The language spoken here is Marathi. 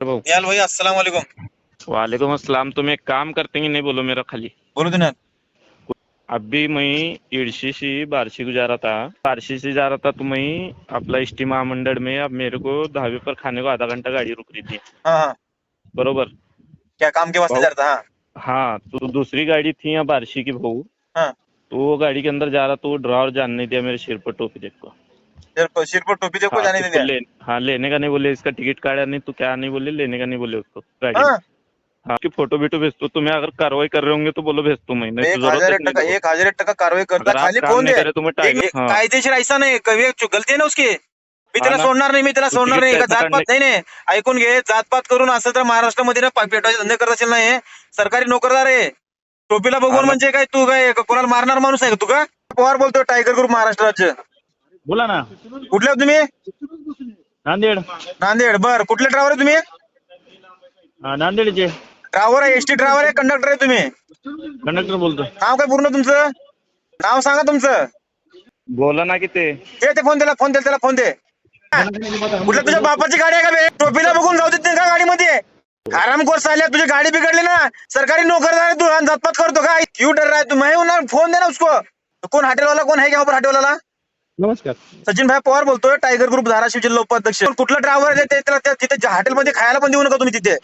निहाल भाई अस्सलाम वालेकुम। वालेकुम अस्सलाम। तुम एक काम करते कि नहीं बोलो मेरा खाली? बोलो दिनात अभी मैं इड़शी से बारसी को जा रहा था। बारसी से जा रहा था तो मैं अपना एस महामंडल में अब मेरे को ढाबे पर खाने को आधा घंटा गाड़ी रुक रही थी। हाँ हाँ। बरोबर? क्या काम के वास्ते जा रहा था? हाँ। हाँ तो दूसरी गाड़ी थी यहाँ बारसी की भाऊ हाँ। तो वो गाड़ी के अंदर जा रहा तो वो ड्राइवर जान नहीं दिया मेरे सिर पर टोपी देखो पर सिर पर टोपी देखो हाँ, जाने नहीं दिया? ले, हाँ लेने का नहीं बोले इसका टिकट काटा नहीं तो क्या नहीं बोले लेने का नहीं बोले उसको हाँ. हाँ की फोटो बिटो भेजतो तुम्हें अगर कार्रवाई कर रहे होंगे तो बोलो भेजतो मैं नहीं एक तो हजार जरूरत एक टका नहीं एक हजार एक टका कारवाई करता अगर आप खाली काम फोन नहीं दे करे तुम्हें एक- टाइगर एक हाँ. कायदेशीर ऐसा नाही कवी गलती आहे ना उसकी. मी त्याला ना. सोडणार नाही मी त्याला तू सोडणार नाही तिकीट का काय जातपात नाही नाही. ऐकून घे जातपात करून असं तर महाराष्ट्रामध्ये ना पा- पेटवायचे धंदे करत असेल ना हे. सरकारी नोकरदार आहे. टोपीला हा बघून ना. म्हणजे काय तू काय कोणाला मारणार माणूस आहे का तू का? पवार बोलतोय टायगर ग्रुप महाराष्ट्र राज्य. बोला ना. कुठले आहात तुम्ही? नांदेड. नांदेड. बर. कुठले ड्रायव्हर आहे तुम्ही? हा, नांदेडचे. ड्रायव्हर आहे एसटी ड्रायव्हर आहे कंडक्टर आहे तुम्ही? कंडक्टर बोलतो नाव काय पूर्ण तुमचं? नाव सांगा तुमचं. बोला ना की ते. ते फोन त्याला फोन दे त्याला फोन दे. कुठल्या तुझ्या बापाची गाडी आहे का बे? टोपीला बघून जाऊ देत नाही का गाडीमध्ये? आराम साल्या तुझी गाडी बिघडली ना. सरकारी नोकरदार आहे तू आणि जातपात करतो का? क्यू डर रहा है तू. मैं हूं ना फोन दे ना उसको. कोण हॉटेल वाला कोण आहे का ऊपर हॉटेल वाला नमस्कार. सचिन भाई पवार बोलतोय टायगर ग्रुप धाराशिव जिल्हा उपाध्यक्ष कुठला ड्रायव्हर आहे ते तिथे हॉटेलमध्ये खायला पण देऊ नका तुम्ही तिथे.